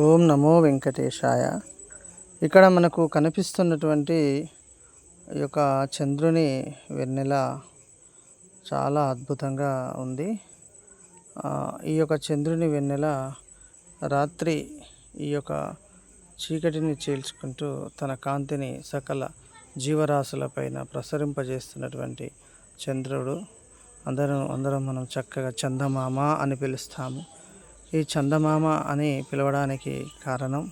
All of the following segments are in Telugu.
ఓం నమో వెంకటేశాయ. ఇక్కడ మనకు కనిపిస్తున్నటువంటి ఈ యొక్క చంద్రుని వెన్నెల చాలా అద్భుతంగా ఉంది. ఈ యొక్క చంద్రుని వెన్నెల రాత్రి ఈ యొక్క చీకటిని చీల్చుకుంటూ తన కాంతిని సకల జీవరాశులపైన ప్రసరింపజేస్తున్నటువంటి చంద్రుడు. అందరం అందరం మనం చక్కగా చందమామ అని పిలుస్తాము. ఈ చందమామ అని పిలవడానికి కారణం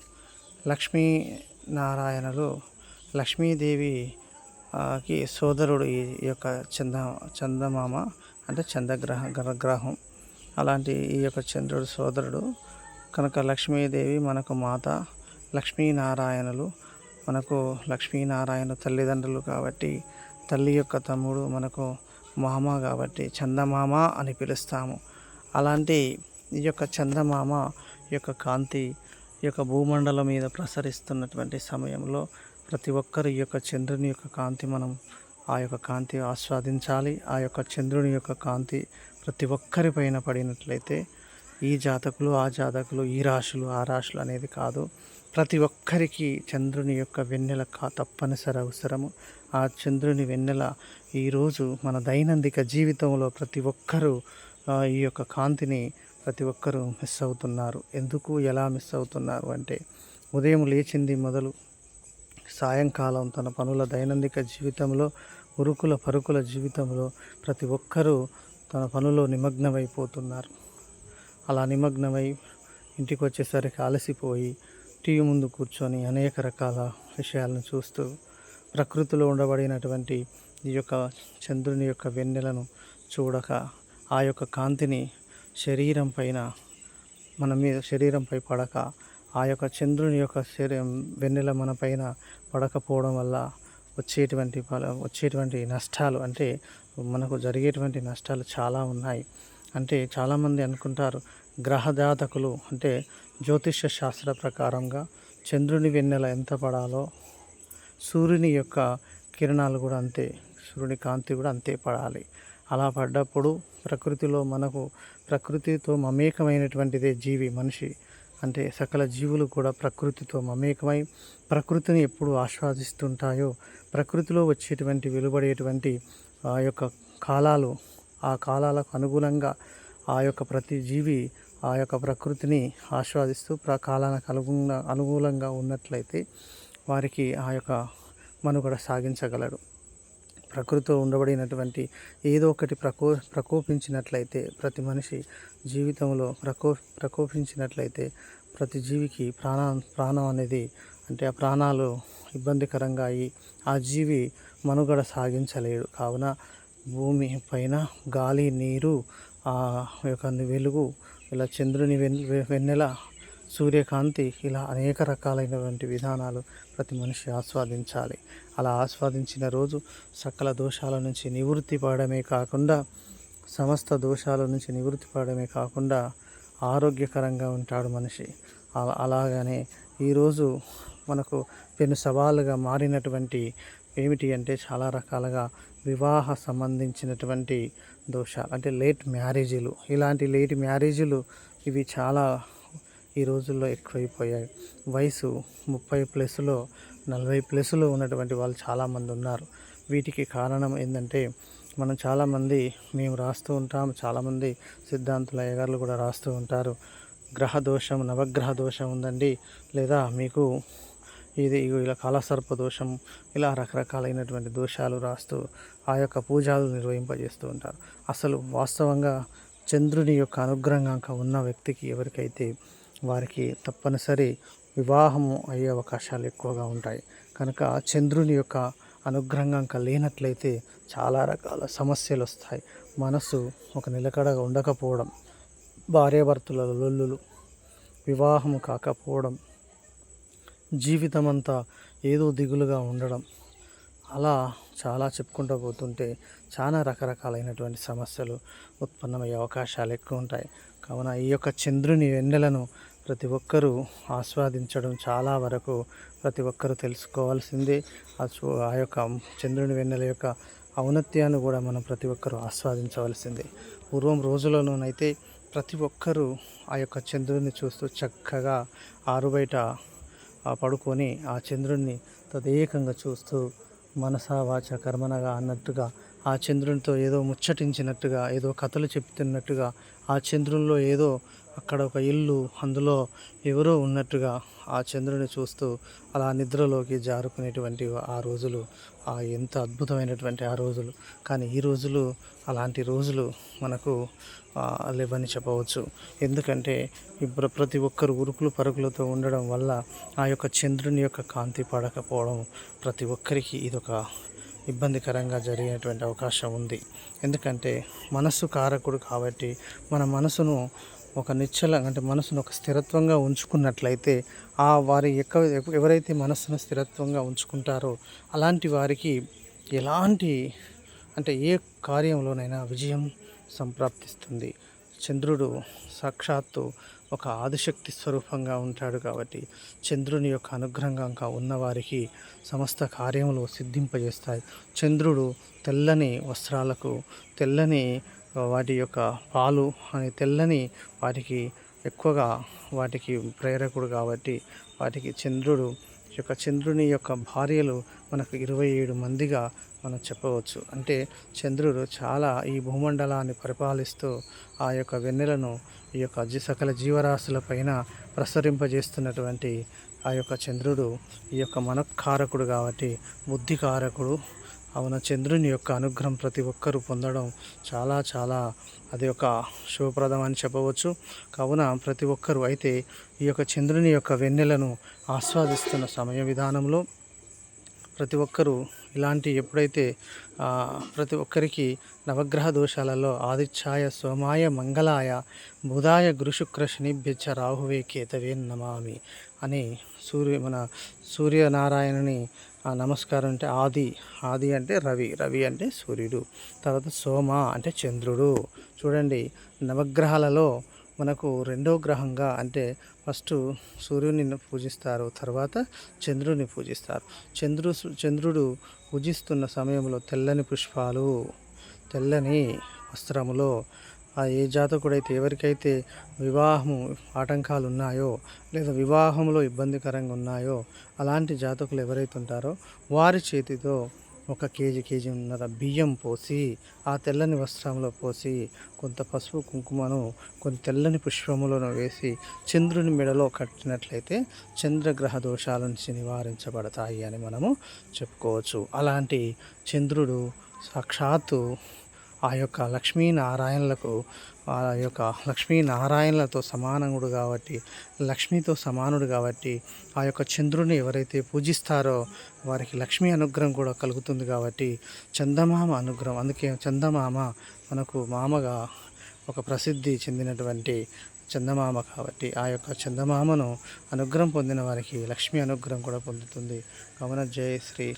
లక్ష్మీ నారాయణలు లక్ష్మీదేవికి సోదరుడు ఈ యొక్క చంద చందమామ అంటే చంద్రగ్రహ గ్ర- గ్రహం అలాంటి ఈ యొక్క చంద్రుడు సోదరుడు కనుక లక్ష్మీదేవి మనకు మాత లక్ష్మీనారాయణలు మనకు లక్ష్మీనారాయణ తల్లిదండ్రులు కాబట్టి తల్లి యొక్క తమ్ముడు మనకు మామ కాబట్టి చందమామ అని పిలుస్తాము. అలాంటి ఈ యొక్క చందమామ ఈ యొక్క కాంతి ఈ యొక్క భూమండలం మీద ప్రసరిస్తున్నటువంటి సమయంలో ప్రతి ఒక్కరు ఈ యొక్క చంద్రుని యొక్క కాంతి మనం ఆ యొక్క కాంతి ఆస్వాదించాలి. ఆ యొక్క చంద్రుని యొక్క కాంతి ప్రతి ఒక్కరి పైన పడినట్లయితే ఈ జాతకులు ఆ జాతకులు ఈ రాశులు ఆ రాశులు అనేది కాదు. ప్రతి ఒక్కరికి చంద్రుని యొక్క వెన్నెల కా తప్పనిసరి అవసరము. ఆ చంద్రుని వెన్నెల ఈరోజు మన దైనందిక జీవితంలో ప్రతి ఒక్కరూ ఈ యొక్క కాంతిని ప్రతి ఒక్కరూ మిస్ అవుతున్నారు. ఎందుకు ఎలా మిస్ అవుతున్నారు అంటే ఉదయం లేచింది మొదలు సాయంకాలం తన పనుల దైనందిక జీవితంలో ఉరుకుల పరుకుల జీవితంలో ప్రతి ఒక్కరూ తన పనులో నిమగ్నమైపోతున్నారు. అలా నిమగ్నమై ఇంటికి వచ్చేసరికి అలసిపోయి టీవీ ముందు కూర్చొని అనేక రకాల విషయాలను చూస్తూ ప్రకృతిలో ఉండబడినటువంటి ఈ యొక్క చంద్రుని యొక్క వెన్నెలను చూడక ఆ యొక్క కాంతిని శరీరం పైన మన మీద శరీరంపై పడక ఆ యొక్క చంద్రుని యొక్క శరీరం వెన్నెల మన పైన పడకపోవడం వల్ల వచ్చేటువంటి ఫల- వచ్చేటువంటి నష్టాలు అంటే మనకు జరిగేటువంటి నష్టాలు చాలా ఉన్నాయి. అంటే చాలామంది అనుకుంటారు గ్రహజాతకులు అంటే జ్యోతిష శాస్త్ర ప్రకారంగా చంద్రుని వెన్నెల ఎంత పడాలో సూర్యుని యొక్క కిరణాలు కూడా అంతే సూర్యుని కాంతి కూడా అంతే పడాలి. అలా పడ్డప్పుడు ప్రకృతిలో మనకు ప్రకృతితో మమేకమైనటువంటిదే జీవి మనిషి. అంటే సకల జీవులు కూడా ప్రకృతితో మమేకమై ప్రకృతిని ఎప్పుడు ఆస్వాదిస్తుంటాయో ప్రకృతిలో వచ్చేటువంటి వెలువడేటువంటి ఆ యొక్క కాలాలు ఆ కాలాలకు అనుగుణంగా ఆ యొక్క ప్రతి జీవి ఆ యొక్క ప్రకృతిని ఆస్వాదిస్తూ ప్ర కాలానికి అనుగుణ అనుకూలంగా ఉన్నట్లయితే వారికి ఆ యొక్క మనుగడ సాగించగలడు. ప్రకృతితో ఉండబడినటువంటి ఏదో ఒకటి ప్రకో ప్రకోపించినట్లయితే ప్రతి మనిషి జీవితంలో ప్రకో ప్రకోపించినట్లయితే ప్రతి జీవికి ప్రాణ ప్రాణం అనేది అంటే ఆ ప్రాణాలు ఇబ్బందికరంగా అయ్యి ఆ జీవి మనుగడ సాగించలేడు. కావున భూమి పైన గాలి నీరు ఆ యొక్క వెలుగు ఇలా చంద్రుని వెన్ వెన్నెల సూర్యకాంతి ఇలా అనేక రకాలైనటువంటి విధానాలు ప్రతి మనిషి ఆస్వాదించాలి. అలా ఆస్వాదించిన రోజు సకల దోషాల నుంచి నివృత్తి పడమే కాకుండా సమస్త దోషాల నుంచి నివృత్తి పడమే కాకుండా ఆరోగ్యకరంగా ఉంటాడు మనిషి. అలా- అలాగనే ఈరోజు మనకు పెను సవాలుగా మారినటువంటి ఏమిటి అంటే చాలా రకాలుగా వివాహ సంబంధించినటువంటి దోషాలు అంటే లేట్ మ్యారేజీలు. ఇలాంటి లేట్ మ్యారేజీలు ఇవి చాలా ఈ రోజుల్లో ఎక్కువైపోయాయి. వయసు ముప్పై ప్లస్లో నలభై ప్లస్లో ఉన్నటువంటి వాళ్ళు చాలామంది ఉన్నారు. వీటికి కారణం ఏంటంటే మనం చాలామంది మేము రాస్తూ ఉంటాం చాలామంది సిద్ధాంతుల అయ్యగారులు కూడా రాస్తూ ఉంటారు. గ్రహ దోషం నవగ్రహ దోషం ఉందండి. లేదా మీకు ఇది ఇగో ఇలా కాలసర్ప దోషం ఇలా రకరకాలైనటువంటి దోషాలు రాస్తూ ఆ యొక్క పూజలు నిర్వహింపజేస్తూ ఉంటారు. అసలు వాస్తవంగా చంద్రుని యొక్క అనుగ్రహంగా ఉన్న వ్యక్తికి ఎవరికైతే వారికి తప్పనిసరి వివాహము అయ్యే అవకాశాలు ఎక్కువగా ఉంటాయి. కనుక చంద్రుని యొక్క అనుగ్రహంగా లేనట్లయితే చాలా రకాల సమస్యలు వస్తాయి. మనసు ఒక నిలకడగా ఉండకపోవడం భార్యాభర్తల లొల్లులు వివాహము కాకపోవడం జీవితమంతా ఏదో దిగులుగా ఉండడం అలా చాలా చెప్పుకుంటూ పోతుంటే చాలా రకరకాలైనటువంటి సమస్యలు ఉత్పన్నమయ్యే అవకాశాలు ఎక్కువ ఉంటాయి. కావున ఈ యొక్క చంద్రుని వెన్నెలను ప్రతి ఒక్కరూ ఆస్వాదించడం చాలా వరకు ప్రతి ఒక్కరూ తెలుసుకోవాల్సిందే. ఆ ఆ యొక్క చంద్రుని వెన్నెల యొక్క ఔన్నత్యాన్ని కూడా మనం ప్రతి ఒక్కరూ ఆస్వాదించవలసిందే. పూర్వం రోజులలోనైతే ప్రతి ఒక్కరూ ఆ యొక్క చంద్రుడిని చూస్తూ చక్కగా ఆరుబయట పడుకొని ఆ చంద్రుడిని తదేకంగా చూస్తూ మనసా వాచ కర్మనగా అన్నట్టుగా ఆ చంద్రునితో ఏదో ముచ్చటించినట్టుగా ఏదో కథలు చెప్తున్నట్టుగా ఆ చంద్రునిలో ఏదో అక్కడ ఒక ఇల్లు అందులో ఎవరో ఉన్నట్టుగా ఆ చంద్రుని చూస్తూ అలా నిద్రలోకి జారుకునేటువంటి ఆ రోజులు ఆ ఎంత అద్భుతమైనటువంటి ఆ రోజులు. కానీ ఈ రోజులు అలాంటి రోజులు మనకు లేవని చెప్పవచ్చు. ఎందుకంటే ఇప్పుడు ప్రతి ఒక్కరు ఉరుకులు పరుగులతో ఉండడం వల్ల ఆ యొక్క చంద్రుని యొక్క కాంతి పడకపోవడం ప్రతి ఒక్కరికి ఇదొక ఇబ్బందికరంగా జరిగేటువంటి అవకాశం ఉంది. ఎందుకంటే మనస్సు కారకుడు కాబట్టి మన మనసును ఒక నిశ్చల అంటే మనసును ఒక స్థిరత్వంగా ఉంచుకున్నట్లయితే ఆ వారి ఎక్క ఎవరైతే మనస్సును స్థిరత్వంగా ఉంచుకుంటారో అలాంటి వారికి ఎలాంటి అంటే ఏ కార్యంలోనైనా విజయం సంప్రాప్తిస్తుంది. చంద్రుడు సాక్షాత్తు ఒక ఆదిశక్తి స్వరూపంగా ఉంటాడు కాబట్టి చంద్రుని యొక్క అనుగ్రహంగా ఉన్నవారికి సమస్త కార్యములు సిద్ధింపజేస్తాయి. చంద్రుడు తెల్లని వస్త్రాలకు తెల్లని వాటి యొక్క పాలు అనే తెల్లని వాటికి ఎక్కువగా వాటికి ప్రేరకుడు కాబట్టి వాటికి చంద్రుడు ఈ యొక్క చంద్రుని యొక్క భార్యలు మనకు ఇరవై ఏడు మందిగా మనం చెప్పవచ్చు. అంటే చంద్రుడు చాలా ఈ భూమండలాన్ని పరిపాలిస్తూ ఆ యొక్క వెన్నెలను ఈ యొక్క జీ సకల జీవరాశుల పైన ప్రసరింపజేస్తున్నటువంటి ఆ యొక్క చంద్రుడు ఈ యొక్క మనఃకారకుడు కాబట్టి బుద్ధికారకుడు అవున? చంద్రుని యొక్క అనుగ్రహం ప్రతి ఒక్కరూ పొందడం చాలా చాలా అది ఒక శుభప్రదం అని చెప్పవచ్చు. కావున ప్రతి ఒక్కరూ అయితే ఈ యొక్క చంద్రుని యొక్క వెన్నెలను ఆస్వాదిస్తున్న సమయ విధానంలో ప్రతి ఒక్కరూ ఇలాంటి ఎప్పుడైతే ప్రతి ఒక్కరికి నవగ్రహ దోషాలలో ఆదిఛాయ సోమాయ మంగళాయ బుధాయ గురుశుక్ర శనిభ్యచ్చ రాహువే కేతవే నమామి. అని సూర్య మన సూర్యనారాయణని ఆ నమస్కారం అంటే ఆది. ఆది అంటే రవి రవి అంటే సూర్యుడు తర్వాత సోమ అంటే చంద్రుడు. చూడండి నవగ్రహాలలో మనకు రెండో గ్రహంగా అంటే ఫస్ట్ సూర్యుని పూజిస్తారు తర్వాత చంద్రుని పూజిస్తారు. చంద్రు చంద్రుడు పూజిస్తున్న సమయంలో తెల్లని పుష్పాలు తెల్లని వస్త్రములో ఆ ఏ జాతకుడైతే ఎవరికైతే వివాహము ఆటంకాలు ఉన్నాయో లేదా వివాహంలో ఇబ్బందికరంగా ఉన్నాయో అలాంటి జాతకులు ఎవరైతే ఉంటారో వారి చేతితో ఒక కేజీ కేజీన్నర బియ్యం పోసి ఆ తెల్లని వస్త్రంలో పోసి కొంత పసుపు కుంకుమను కొంత తెల్లని పుష్పములను వేసి చంద్రుని మెడలో కట్టినట్లయితే చంద్రగ్రహ దోషాల నుంచి నివారించబడతాయి అని మనము చెప్పుకోవచ్చు. అలాంటి చంద్రుడు సాక్షాత్తు ఆ యొక్క లక్ష్మీనారాయణలకు ఆ యొక్క లక్ష్మీనారాయణలతో సమానముడు కాబట్టి లక్ష్మితో సమానుడు కాబట్టి ఆ యొక్క చంద్రుని ఎవరైతే పూజిస్తారో వారికి లక్ష్మీ అనుగ్రహం కూడా కలుగుతుంది కాబట్టి చందమామ అనుగ్రహం అందుకే చందమామ మనకు మామగా ఒక ప్రసిద్ధి చెందినటువంటి చందమామ కాబట్టి ఆ యొక్క చందమామను అనుగ్రహం పొందిన వారికి లక్ష్మీ అనుగ్రహం కూడా పొందుతుంది. కావున జయ శ్రీ